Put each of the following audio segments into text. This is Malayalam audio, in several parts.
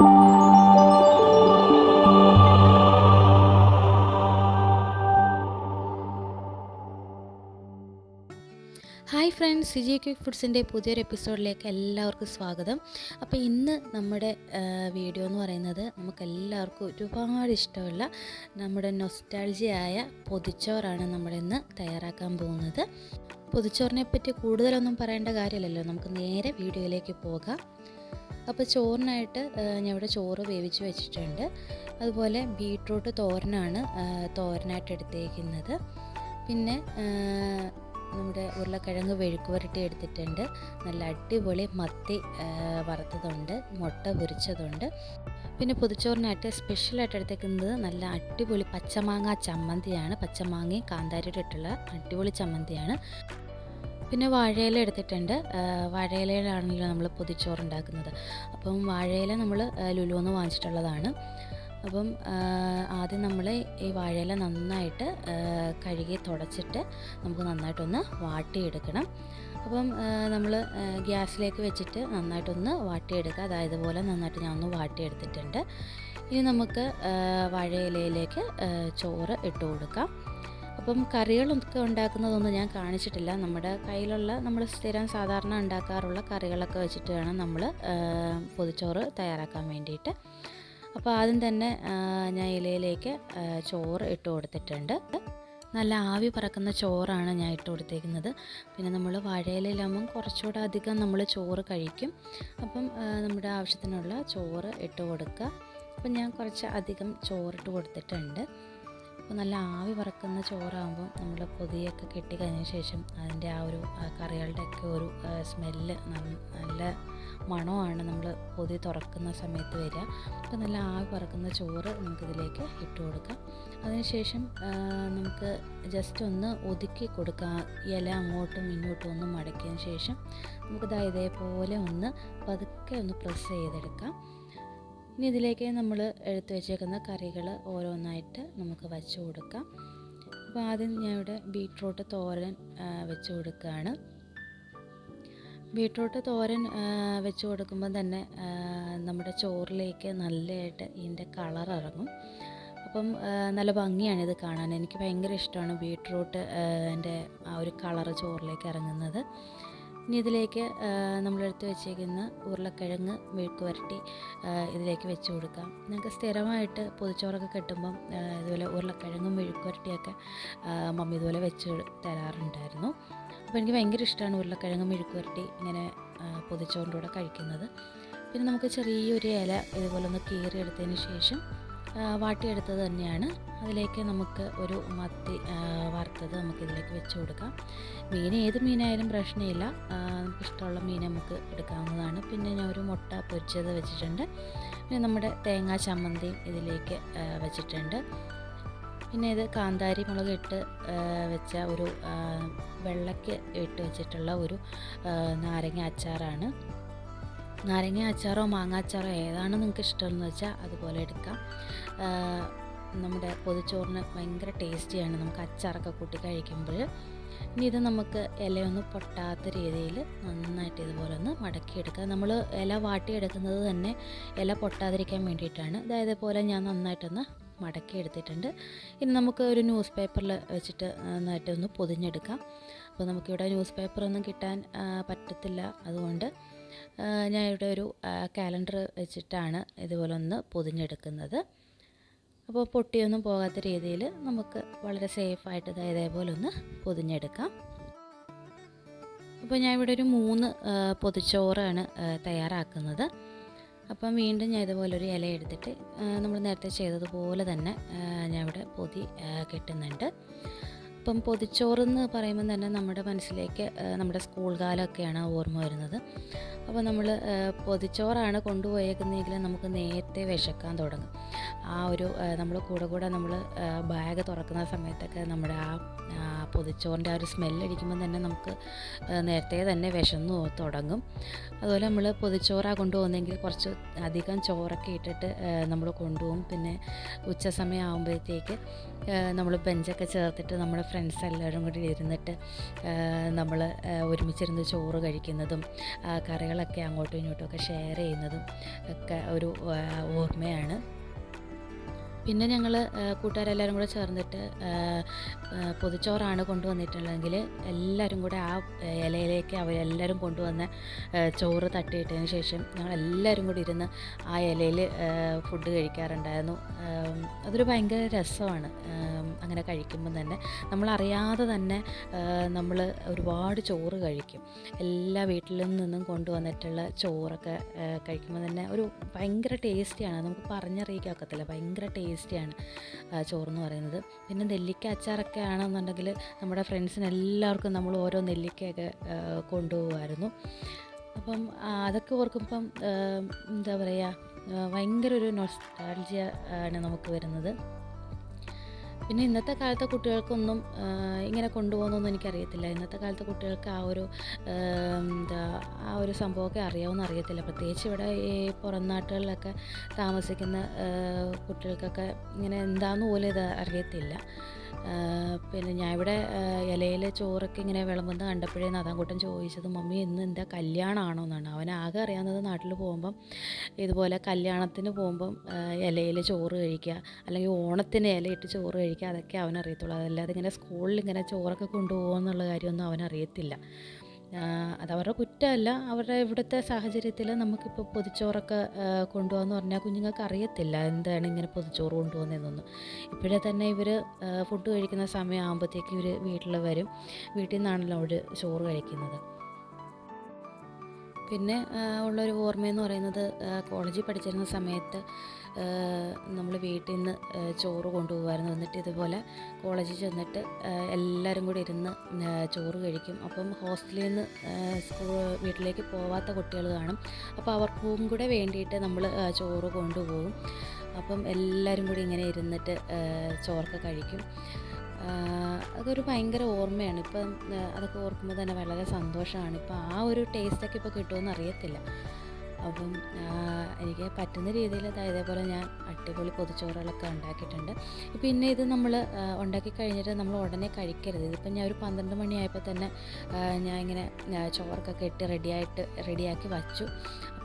Hi friends C G quick ഫുഡ്സിന്റെ പുതിയൊരു എപ്പിസോഡിലേക്ക് എല്ലാവർക്കും സ്വാഗതം. അപ്പോൾ ഇന്ന് നമ്മുടെ വീഡിയോ എന്ന് പറയുന്നത് നമുക്ക് എല്ലാവർക്കും ഒരുപാട് ഇഷ്ടമുള്ള നമ്മുടെ നൊസ്റ്റാൾജിയായ പൊതിച്ചോറാണ് നമ്മളിന്ന് തയ്യാറാക്കാൻ പോകുന്നത്. പൊതിച്ചോറിനെ പറ്റി കൂടുതലൊന്നും പറയേണ്ട കാര്യമില്ലല്ലോ നമുക്ക് നേരെ വീഡിയോയിലേക്ക് പോകാം. അപ്പോൾ ചോറിനായിട്ട് ഞാൻ ഇവിടെ ചോറ് വേവിച്ച് വെച്ചിട്ടുണ്ട്. അതുപോലെ ബീട്രൂട്ട് തോരനാണ് തോരനായിട്ട് എടുത്തേക്കുന്നത്. പിന്നെ നമ്മുടെ ഉരുളക്കിഴങ്ങ് വെഴുക്ക് പുരട്ടി എടുത്തിട്ടുണ്ട്. നല്ല അടിപൊളി മത്തി വറുത്തതുണ്ട് മുട്ട പൊരിച്ചതുണ്ട്. പിന്നെ പുതുച്ചോറിനായിട്ട് സ്പെഷ്യലായിട്ട് എടുത്തേക്കുന്നത് നല്ല അടിപൊളി പച്ചമാങ്ങ ചമ്മന്തിയാണ്. പച്ചമാങ്ങയും കാന്താരിയുടെ ഇട്ടുള്ള അടിപൊളി ചമ്മന്തിയാണ്. പിന്നെ വാഴയില എടുത്തിട്ടുണ്ട്. വാഴയിലയിലാണല്ലോ നമ്മൾ പൊതിച്ചോറ് ഉണ്ടാക്കുന്നത് അപ്പം വാഴയില നമ്മൾ ലുലുവെന്ന് വാങ്ങിച്ചിട്ടുള്ളതാണ്. അപ്പം ആദ്യം നമ്മൾ ഈ വാഴയില നന്നായിട്ട് കഴുകി തുടച്ചിട്ട് നമുക്ക് നന്നായിട്ടൊന്ന് വാട്ടിയെടുക്കണം. അപ്പം നമ്മൾ ഗ്യാസിലേക്ക് വെച്ചിട്ട് നന്നായിട്ടൊന്ന് വാട്ടിയെടുക്കുക. അതായത് പോലെ നന്നായിട്ട് ഞാൻ ഒന്ന് വാട്ടിയെടുത്തിട്ടുണ്ട്. ഇനി നമുക്ക് വാഴയിലയിലേക്ക് ചോറ് ഇട്ട് കൊടുക്കാം. അപ്പം കറികളൊക്കെ ഉണ്ടാക്കുന്നതൊന്നും ഞാൻ കാണിച്ചിട്ടില്ല. നമ്മുടെ കയ്യിലുള്ള നമ്മൾ സ്ഥിരം സാധാരണ ഉണ്ടാക്കാറുള്ള കറികളൊക്കെ വെച്ചിട്ട് വേണം നമ്മൾ പൊതിച്ചോറ് തയ്യാറാക്കാൻ വേണ്ടിയിട്ട്. അപ്പോൾ ആദ്യം തന്നെ ഞാൻ ഇലയിലേക്ക് ചോറ് ഇട്ട് കൊടുത്തിട്ടുണ്ട്. നല്ല ആവി പറക്കുന്ന ചോറാണ് ഞാൻ ഇട്ട് കൊടുത്തേക്കുന്നത്. പിന്നെ നമ്മൾ വാഴയിലാകുമ്പം കുറച്ചുകൂടെ അധികം നമ്മൾ ചോറ് കഴിക്കും. അപ്പം നമ്മുടെ ആവശ്യത്തിനുള്ള ചോറ് ഇട്ട് കൊടുക്കുക. അപ്പം ഞാൻ കുറച്ച് അധികം ചോറിട്ട് കൊടുത്തിട്ടുണ്ട്. അപ്പോൾ നല്ല ആവി പറക്കുന്ന ചോറാകുമ്പോൾ നമ്മൾ പൊതിയൊക്കെ കെട്ടി കഴിഞ്ഞ ശേഷം അതിന്റെ ആ ഒരു കറികളുടെയൊക്കെ ഒരു സ്മെല്ല് നല്ല മണമാണ് നമ്മൾ പൊതി തുറക്കുന്ന സമയത്ത് വരിക. അപ്പോൾ നല്ല ആവി പറക്കുന്ന ചോറ് നമുക്കിതിലേക്ക് ഇട്ട് കൊടുക്കാം. അതിനുശേഷം നമുക്ക് ജസ്റ്റ് ഒന്ന് ഒതുക്കി കൊടുക്കാം ഇല അങ്ങോട്ടും ഇങ്ങോട്ടും ഒന്ന് മടക്കിയതിന് ശേഷം നമുക്കിതാ ഇതേപോലെ ഒന്ന് പതുക്കെ ഒന്ന് പ്രസ് ചെയ്തെടുക്കാം. ഇനി ഇതിലേക്ക് നമ്മൾ എടുത്തു വെച്ചേക്കുന്ന കറികൾ ഓരോന്നായിട്ട് നമുക്ക് വച്ച് കൊടുക്കാം. അപ്പോൾ ആദ്യം ഞാൻ ഇവിടെ ബീട്രൂട്ട് തോരൻ വെച്ച് കൊടുക്കുകയാണ് ബീട്രൂട്ട് തോരൻ വെച്ച് കൊടുക്കുമ്പോൾ തന്നെ നമ്മുടെ ചോറിലേക്ക് നല്ലതായിട്ട് ഇതിന്റെ കളർ ഇറങ്ങും. അപ്പം നല്ല ഭംഗിയാണ് ഇത് കാണാൻ. എനിക്ക് ഭയങ്കര ഇഷ്ടമാണ് ബീട്രൂട്ട് എന്റെ ആ ഒരു കളറ് ചോറിലേക്ക് ഇറങ്ങുന്നത്. ഇനി ഇതിലേക്ക് നമ്മളെടുത്ത് വെച്ചേക്കുന്ന ഉരുളക്കിഴങ്ങ് മെഴുക്ക് വരട്ടി ഇതിലേക്ക് വെച്ച് കൊടുക്കാം. നിങ്ങൾക്ക് സ്ഥിരമായിട്ട് പൊതിച്ചോറൊക്കെ കിട്ടുമ്പം ഇതുപോലെ ഉരുളക്കിഴങ്ങും മെഴുക്ക് വരട്ടിയൊക്കെ മമ്മി ഇതുപോലെ വെച്ച് തരാറുണ്ടായിരുന്നു. അപ്പോൾ എനിക്ക് ഭയങ്കര ഇഷ്ടമാണ് ഉരുളക്കിഴങ്ങ് മെഴുക്ക് വരട്ടി ഇങ്ങനെ പൊതിച്ചോറിന്റെ കൂടെ കഴിക്കുന്നത്. പിന്നെ നമുക്ക് ചെറിയൊരു ഇല ഇതുപോലെ ഒന്ന് കീറിയെടുത്തതിന് ശേഷം ആ, വാട്ടിയെടുത്തത് തന്നെയാണ്. അതിലേക്ക് നമുക്ക് ഒരു മത്തി വറുത്തത് നമുക്ക് ഇതിലേക്ക് വെച്ച് കൊടുക്കാം. മീൻ ഏത് മീനായാലും പ്രശ്നമില്ല. നമുക്ക് ഇഷ്ടമുള്ള മീൻ നമുക്ക് എടുക്കാവുന്നതാണ്. പിന്നെ ഞാൻ ഒരു മുട്ട പൊരിച്ചത് വെച്ചിട്ടുണ്ട്. പിന്നെ നമ്മുടെ തേങ്ങാ ചമ്മന്തിയും ഇതിലേക്ക് വെച്ചിട്ടുണ്ട്. പിന്നെ ഇത് കാന്താരി മുളക് ഇട്ട് വെച്ച ഒരു വെള്ളയ്ക്ക് ഇട്ട് വെച്ചിട്ടുള്ള ഒരു നാരങ്ങ അച്ചാറാണ്. നാരങ്ങ അച്ചാറോ മാങ്ങ അച്ചാറോ ഏതാണ് നിങ്ങൾക്ക് ഇഷ്ടമെന്ന് വെച്ചാൽ അതുപോലെ എടുക്കാം. നമ്മുടെ പൊതിച്ചോറിന് ഭയങ്കര ടേസ്റ്റിയാണ് നമുക്ക് അച്ചാറൊക്കെ കൂട്ടി കഴിക്കുമ്പോൾ. ഇനി ഇത് നമുക്ക് ഇലയൊന്നും പൊട്ടാത്ത രീതിയിൽ നന്നായിട്ട് ഇതുപോലെ ഒന്ന് മടക്കിയെടുക്കുക. നമ്മൾ ഇല വാട്ടിയെടുക്കുന്നത് തന്നെ ഇല പൊട്ടാതിരിക്കാൻ വേണ്ടിയിട്ടാണ്. അതായത് പോലെ ഞാൻ നന്നായിട്ടൊന്ന് മടക്കിയെടുത്തിട്ടുണ്ട്. ഇനി നമുക്ക് ഒരു ന്യൂസ് പേപ്പറിൽ വെച്ചിട്ട് നന്നായിട്ട് ഒന്ന് പൊതിഞ്ഞെടുക്കാം. അപ്പോൾ നമുക്കിവിടെ ന്യൂസ് പേപ്പറൊന്നും കിട്ടാൻ പറ്റത്തില്ല. അതുകൊണ്ട് ഞാൻ ഇവിടെ ഒരു കാലണ്ടർ വെച്ചിട്ടാണ് ഇതുപോലെ ഒന്ന് പൊതിഞ്ഞെടുക്കുന്നത്. അപ്പോൾ പൊട്ടിയൊന്നും പോകാത്ത രീതിയിൽ നമുക്ക് വളരെ സേഫായിട്ട് ഇത് ഇതേപോലെ ഒന്ന് പൊതിഞ്ഞെടുക്കാം. അപ്പോൾ ഞാൻ ഇവിടെ ഒരു മൂന്ന് പൊതിച്ചോറാണ് തയ്യാറാക്കുന്നത്. അപ്പം വീണ്ടും ഞാൻ ഇതുപോലെ ഒരു ഇല എടുത്തിട്ട് നമ്മൾ നേരത്തെ ചെയ്തതുപോലെ തന്നെ ഞാൻ ഇവിടെ പൊതി കെട്ടുന്നുണ്ട്. അപ്പം പൊതിച്ചോറെന്ന് പറയുമ്പോൾ തന്നെ നമ്മുടെ മനസ്സിലേക്ക് നമ്മുടെ സ്കൂൾ കാലമൊക്കെയാണ് ഓർമ്മ വരുന്നത്. അപ്പോൾ നമ്മൾ പൊതിച്ചോറാണ് കൊണ്ടുപോയേക്കുന്നതെങ്കിൽ നമുക്ക് നേരത്തെ വിശക്കാൻ തുടങ്ങും. ആ ഒരു നമ്മൾ കൂടെ കൂടെ നമ്മൾ ബാഗ് തുറക്കുന്ന സമയത്തൊക്കെ നമ്മുടെ ആ പൊതിച്ചോറിന്റെ ആ ഒരു സ്മെല്ലടിക്കുമ്പോൾ തന്നെ നമുക്ക് നേരത്തെ തന്നെ വിശന്നു തുടങ്ങും. അതുപോലെ നമ്മൾ പൊതിച്ചോറാണ് കൊണ്ടുപോകുന്നെങ്കിൽ കുറച്ച് അധികം ചോറൊക്കെ ഇട്ടിട്ട് നമ്മൾ കൊണ്ടുപോകും. പിന്നെ ഉച്ച സമയം ആകുമ്പോഴത്തേക്ക് നമ്മൾ ബെഞ്ചൊക്കെ ചേർത്തിട്ട് നമ്മുടെ ഫ്രണ്ട്സ് എല്ലാവരും കൂടി ഇരുന്നിട്ട് നമ്മൾ ഒരുമിച്ചിരുന്ന് ചോറ് കഴിക്കുന്നതും കറികളൊക്കെ അങ്ങോട്ടും ഇങ്ങോട്ടും ഒക്കെ ഷെയർ ചെയ്യുന്നതും ഒക്കെ ഒരു ഓർമ്മയാണ്. പിന്നെ ഞങ്ങൾ കൂട്ടുകാരെല്ലാവരും കൂടെ ചേർന്നിട്ട് പൊതിച്ചോറാണ് കൊണ്ടുവന്നിട്ടുള്ളതെങ്കിൽ എല്ലാവരും കൂടെ ആ ഇലയിലേക്ക് അവരെല്ലാവരും കൊണ്ടുവന്ന ചോറ് തട്ടിയിട്ടതിന് ശേഷം ഞങ്ങൾ എല്ലാവരും കൂടി ഇരുന്ന് ആ ഇലയിൽ ഫുഡ് കഴിക്കാറുണ്ടായിരുന്നു. അതൊരു ഭയങ്കര രസമാണ്. അങ്ങനെ കഴിക്കുമ്പം തന്നെ നമ്മളറിയാതെ തന്നെ നമ്മൾ ഒരുപാട് ചോറ് കഴിക്കും. എല്ലാ വീട്ടിൽ നിന്നും കൊണ്ടുവന്നിട്ടുള്ള ചോറൊക്കെ കഴിക്കുമ്പോൾ തന്നെ ഒരു ഭയങ്കര ടേസ്റ്റിയാണ്. നമുക്ക് പറഞ്ഞറിയിക്കാൻ ഒക്കത്തില്ല ഭയങ്കര ടേസ്റ്റിയാണ് ചോറെന്ന് പറയുന്നത്. പിന്നെ നെല്ലിക്ക അച്ചാറൊക്കെ ആണെന്നുണ്ടെങ്കിൽ നമ്മുടെ ഫ്രണ്ട്സിന് എല്ലാവർക്കും നമ്മൾ ഓരോ നെല്ലിക്കയൊക്കെ കൊണ്ടുപോകുമായിരുന്നു. അപ്പം അതൊക്കെ ഓർക്കുമ്പം എന്താ പറയുക ഭയങ്കര ഒരു നൊസ്റ്റാൾജിയ ആണ് നമുക്ക് വരുന്നത്. പിന്നെ ഇന്നത്തെ കാലത്തെ കുട്ടികൾക്കൊന്നും ഇങ്ങനെ കൊണ്ടുപോകുന്നൊന്നും എനിക്കറിയത്തില്ല. ഇന്നത്തെ കാലത്തെ കുട്ടികൾക്ക് ആ ഒരു എന്താ ആ ഒരു സംഭവമൊക്കെ അറിയാവുന്ന അറിയത്തില്ല. പ്രത്യേകിച്ച് ഇവിടെ ഈ പുറം നാട്ടുകളിലൊക്കെ താമസിക്കുന്ന കുട്ടികൾക്കൊക്കെ ഇങ്ങനെ എന്താന്ന് പോലും ഇത് അറിയത്തില്ല. പിന്നെ ഞാൻ ഇവിടെ ഇലയിൽ ചോറൊക്കെ ഇങ്ങനെ വിളമ്പുന്നത് കണ്ടപ്പോഴേ നദാൻകുട്ടൻ ചോദിച്ചത് മമ്മി ഇന്ന് എന്താ കല്യാണമാണോ? എന്നാണ്. അവൻ ആകെ അറിയാവുന്നത് നാട്ടിൽ പോകുമ്പം ഇതുപോലെ കല്യാണത്തിന് പോകുമ്പം ഇലയിൽ ചോറ് കഴിക്കുക അല്ലെങ്കിൽ ഓണത്തിന് ഇലയിട്ട് ചോറ് കഴിക്കുക. അതൊക്കെ അവനറിയത്തുള്ളൂ. അതല്ലാതെ ഇങ്ങനെ സ്കൂളിൽ ഇങ്ങനെ ചോറൊക്കെ കൊണ്ടുപോകുമെന്നുള്ള കാര്യമൊന്നും അവനറിയത്തില്ല. അതവരുടെ കുറ്റമല്ല. അവരുടെ ഇവിടുത്തെ സാഹചര്യത്തിൽ നമുക്കിപ്പോൾ പൊതിച്ചോറൊക്കെ കൊണ്ടുപോകാമെന്ന് പറഞ്ഞാൽ കുഞ്ഞുങ്ങൾക്ക് അറിയത്തില്ല എന്താണ് ഇങ്ങനെ പൊതിച്ചോറ് കൊണ്ടുപോകുന്നതെന്നൊന്നും. ഇപ്പോഴേ തന്നെ ഇവർ ഫുഡ് കഴിക്കുന്ന സമയമാകുമ്പോഴത്തേക്ക് ഇവർ വീട്ടിൽ വരും. വീട്ടിൽ നിന്നാണല്ലോ അവർ ചോറ് കഴിക്കുന്നത്. പിന്നെ ഉള്ളൊരു ഓർമ്മയെന്ന് പറയുന്നത് കോളേജിൽ പഠിച്ചിരുന്ന സമയത്ത് നമ്മൾ വീട്ടിൽ നിന്ന് ചോറ് കൊണ്ടുപോകുമായിരുന്നു എന്നിട്ട് ഇതുപോലെ കോളേജിൽ ചെന്നിട്ട് എല്ലാവരും കൂടി ഇരുന്ന് ചോറ് കഴിക്കും. അപ്പം ഹോസ്റ്റലിൽ നിന്ന് സ്കൂൾ വീട്ടിലേക്ക് പോവാത്ത കുട്ടികൾ കാണും. അപ്പോൾ അവർക്കും കൂടെ വേണ്ടിയിട്ട് നമ്മൾ ചോറ് കൊണ്ടുപോകും. അപ്പം എല്ലാവരും കൂടി ഇങ്ങനെ ഇരുന്നിട്ട് ചോറൊക്കെ കഴിക്കും. അതൊരു ഭയങ്കര ഓർമ്മയാണ്. ഇപ്പം അതൊക്കെ ഓർക്കുമ്പോൾ തന്നെ വളരെ സന്തോഷമാണ്. ഇപ്പം ആ ഒരു ടേസ്റ്റൊക്കെ ഇപ്പോൾ കിട്ടുമെന്ന് അറിയത്തില്ല. അപ്പം എനിക്ക് പറ്റുന്ന രീതിയിൽ ഇതേപോലെ ഞാൻ അടിപൊളി പൊതിച്ചോറുകളൊക്കെ ഉണ്ടാക്കിയിട്ടുണ്ട്. പിന്നെ ഇത് നമ്മൾ ഉണ്ടാക്കി കഴിഞ്ഞിട്ട് നമ്മൾ ഉടനെ കഴിക്കരുത്. ഇതിപ്പം ഞാൻ ഒരു പന്ത്രണ്ട് മണിയായപ്പോൾ തന്നെ ഞാൻ ഇങ്ങനെ ചോറൊക്കെ ഇട്ട് റെഡിയായിട്ട് റെഡിയാക്കി വച്ചു.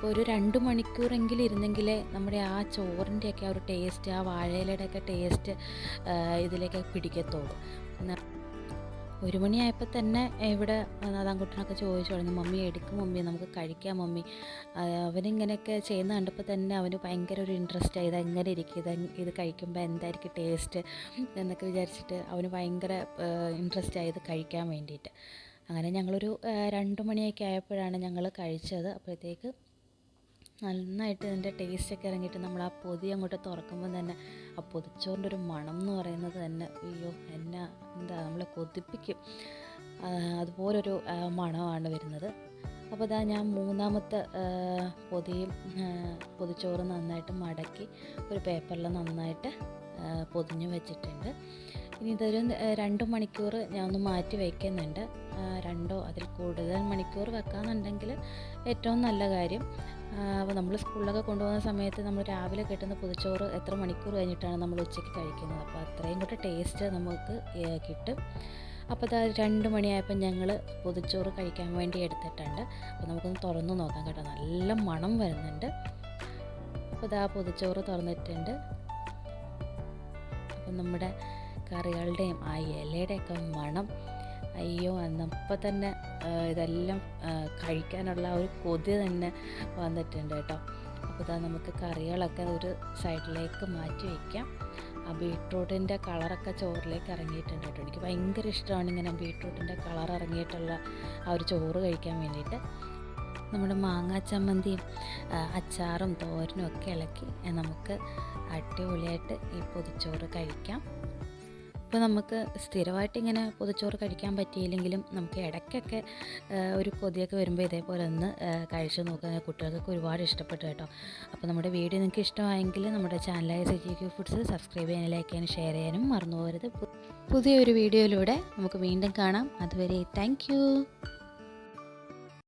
ഒരു രണ്ട് മണിക്കൂറെങ്കിലും ഇരുന്നെങ്കിലേ നമ്മുടെ ആ ചോറിന്റെയൊക്കെ ആ ഒരു ടേസ്റ്റ് ആ വാഴയിലയുടെയൊക്കെ ടേസ്റ്റ് ഇതിലേക്ക് പിടിക്കത്തുള്ളൂ. ഒരു മണിയായപ്പോൾ തന്നെ ഇവിടെ നാദാംകുട്ടനൊക്കെ ചോദിച്ചു തുടങ്ങി മമ്മി എടുക്കും മമ്മി നമുക്ക് കഴിക്കാം മമ്മി. അവനിങ്ങനെയൊക്കെ ചെയ്യുന്ന കണ്ടപ്പോൾ തന്നെ അവന് ഭയങ്കര ഒരു ഇൻട്രസ്റ്റ് ആയി ഇതെങ്ങനെ ഇരിക്കും? ഇത് ഇത് കഴിക്കുമ്പോൾ എന്തായിരിക്കും ടേസ്റ്റ് എന്നൊക്കെ വിചാരിച്ചിട്ട് അവന് ഭയങ്കര ഇൻട്രസ്റ്റ് ആയി ഇത് കഴിക്കാൻ വേണ്ടിയിട്ട്. അങ്ങനെ ഞങ്ങളൊരു രണ്ട് മണിയൊക്കെ ആയപ്പോഴാണ് ഞങ്ങൾ കഴിച്ചത്. അപ്പോഴത്തേക്ക് നന്നായിട്ട് ഇതിന്റെ ടേസ്റ്റൊക്കെ ഇറങ്ങിയിട്ട് നമ്മൾ ആ പൊതി അങ്ങോട്ട് തുറക്കുമ്പോൾ തന്നെ ആ പൊതിച്ചോറിന്റെ ഒരു മണം എന്ന് പറയുന്നത് തന്നെ അയ്യോ എന്നെ എന്താ നമ്മളെ കൊതിപ്പിക്കും. അതുപോലൊരു മണമാണ് വരുന്നത്. അപ്പോൾ ഇതാ ഞാൻ മൂന്നാമത്തെ പൊതിയും പൊതിച്ചോറ് നന്നായിട്ട് മടക്കി ഒരു പേപ്പറിൽ നന്നായിട്ട് പൊതിഞ്ഞ് വെച്ചിട്ടുണ്ട്. ഇനി ഇതൊരു രണ്ട് മണിക്കൂർ ഞാൻ ഒന്ന് മാറ്റി വയ്ക്കുന്നുണ്ട് രണ്ടോ അതിൽ കൂടുതൽ മണിക്കൂർ വെക്കാന്നുണ്ടെങ്കിൽ ഏറ്റവും നല്ല കാര്യം അപ്പോൾ നമ്മൾ സ്കൂളിലൊക്കെ കൊണ്ടുപോകുന്ന സമയത്ത് നമ്മൾ രാവിലെ കിട്ടുന്ന പുതുച്ചോറ് എത്ര മണിക്കൂർ കഴിഞ്ഞിട്ടാണ് നമ്മൾ ഉച്ചയ്ക്ക് കഴിക്കുന്നത്? അപ്പോൾ അത്രയും കൂടെ ടേസ്റ്റ് നമുക്ക് കിട്ടും. അപ്പോൾ അത് രണ്ട് മണിയായപ്പോൾ ഞങ്ങൾ പുതുച്ചോറ് കഴിക്കാൻ വേണ്ടി എടുത്തിട്ടുണ്ട്. അപ്പോൾ നമുക്കൊന്ന് തുറന്നു നോക്കാം കേട്ടോ. നല്ല മണം വരുന്നുണ്ട്. അപ്പോൾ ഇതാ പുതുച്ചോറ് തുറന്നിട്ടുണ്ട്. അപ്പം നമ്മുടെ കറികളുടെയും ആ ഇലയുടെയൊക്കെ മണം അയ്യോ അന്നപ്പോൾ തന്നെ ഇതെല്ലാം കഴിക്കാനുള്ള ഒരു കൊതി തന്നെ വന്നിട്ടുണ്ട് കേട്ടോ. അപ്പോൾ ഇതാ നമുക്ക് കറികളൊക്കെ ഒരു സൈഡിലേക്ക് മാറ്റി വയ്ക്കാം ആ ബീട്രൂട്ടിന്റെ കളറൊക്കെ ചോറിലേക്ക് ഇറങ്ങിയിട്ടുണ്ട് കേട്ടോ. എനിക്ക് ഭയങ്കര ഇഷ്ടമാണ് ഇങ്ങനെ ബീട്രൂട്ടിന്റെ കളർ ഇറങ്ങിയിട്ടുള്ള ആ ഒരു ചോറ് കഴിക്കാൻ വേണ്ടിയിട്ട്. നമ്മുടെ മാങ്ങാ ചമ്മന്തിയും അച്ചാറും തോരനും ഒക്കെ ഇളക്കി നമുക്ക് അടിപൊളിയായിട്ട് ഈ പൊതിച്ചോറ് കഴിക്കാം. ഇപ്പോൾ നമുക്ക് സ്ഥിരമായിട്ട് ഇങ്ങനെ പൊതിച്ചോറ് കഴിക്കാൻ പറ്റിയില്ലെങ്കിലും നമുക്ക് ഇടയ്ക്കൊക്കെ ഒരു കൊതിയൊക്കെ വരുമ്പോൾ ഇതേപോലെ ഒന്ന് കഴിച്ച് നോക്കുക കുട്ടികൾക്കൊക്കെ ഒരുപാട് ഇഷ്ടപ്പെട്ടു കേട്ടോ. അപ്പോൾ നമ്മുടെ വീഡിയോ നിങ്ങൾക്ക് ഇഷ്ടമായെങ്കിൽ നമ്മുടെ ചാനലായ സി ക്യൂ ഫുഡ്സ് സബ്സ്ക്രൈബ് ചെയ്യാനും ലൈക്ക് ചെയ്യാനും ഷെയർ ചെയ്യാനും മറന്നു പോകരുത്. പുതിയൊരു വീഡിയോയിലൂടെ നമുക്ക് വീണ്ടും കാണാം. അതുവരെ താങ്ക്